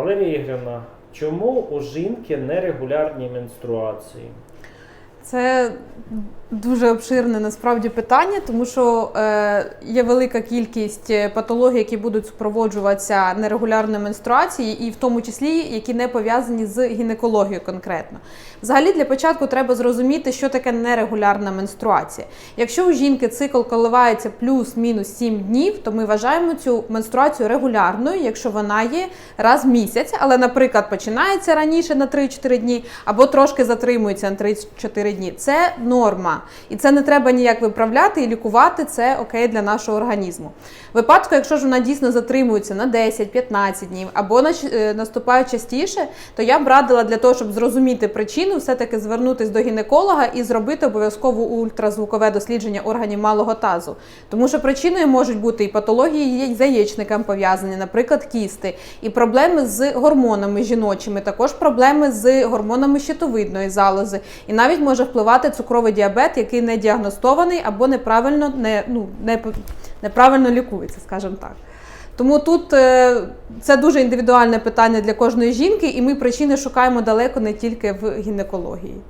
Валерія Ігорівна, чому у жінки нерегулярні менструації? Це дуже обширне насправді питання, тому що е, є велика кількість е, патологій, які будуть супроводжуватися нерегулярною менструацією, і в тому числі які не пов'язані з гінекологією конкретно. Взагалі, для початку треба зрозуміти, що таке нерегулярна менструація. Якщо у жінки цикл коливається плюс-мінус 7 днів, то ми вважаємо цю менструацію регулярною, якщо вона є раз в місяць, але, наприклад, починається раніше на 3-4 дні, або трошки затримується на 3-4 дні. Це норма. І це не треба ніяк виправляти і лікувати, це окей для нашого організму. Випадку, якщо ж вона дійсно затримується на 10-15 днів або е, наступає частіше, то я б радила для того, щоб зрозуміти причину, все-таки звернутися до гінеколога і зробити обов'язково ультразвукове дослідження органів малого тазу. Тому що причиною можуть бути і патології з яєчником пов'язані, наприклад, кісти, і проблеми з гормонами жіночими, також проблеми з гормонами щитовидної залози, і навіть може впливати цукровий діабет, який не діагностований або неправильно не, ну, не, неправильно лікується, скажімо так. Тому тут е, це дуже індивідуальне питання для кожної жінки, і ми причини шукаємо далеко не тільки в гінекології.